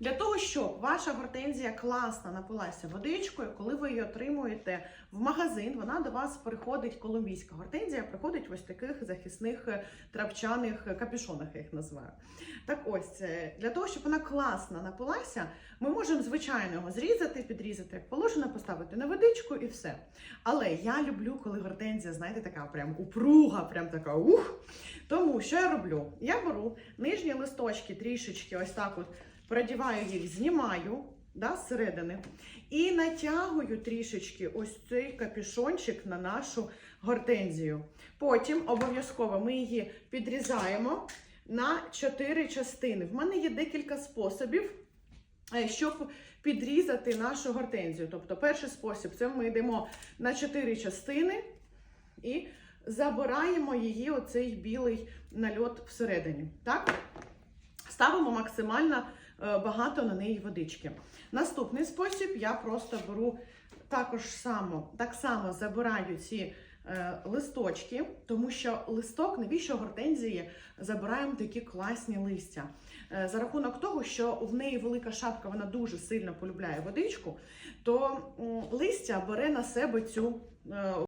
Для того, щоб ваша гортензія класно напилася водичкою, коли ви її отримуєте в магазин, вона до вас приходить колумбійська гортензія, приходить в ось таких захисних е, трапчаних е, капюшонах, я їх називаю. Так ось, е, для того, щоб вона класно напилася, ми можемо звичайно його зрізати, підрізати, як положено, поставити на водичку і все. Але я люблю, коли гортензія, знаєте, така прям упруга, прям така ух. Тому що я роблю? Я беру нижні листочки трішечки, ось так от продіваю їх, знімаю да, зсередини і натягую трішечки ось цей капюшончик на нашу гортензію. Потім обов'язково ми її підрізаємо на чотири частини. В мене є декілька способів, е, щоб підрізати нашу гортензію. Тобто, перший спосіб це ми йдемо на чотири частини і забираємо її оцей білий нальот всередині. Так? Ставимо максимально е, багато на неї водички. Наступний спосіб я просто беру також само, так само забираю ці е, листочки, тому що листок, навіщо гортензії забираємо такі класні листя. Е, за рахунок того, що в неї велика шапка, вона дуже сильно полюбляє водичку, то листя бере на себе цю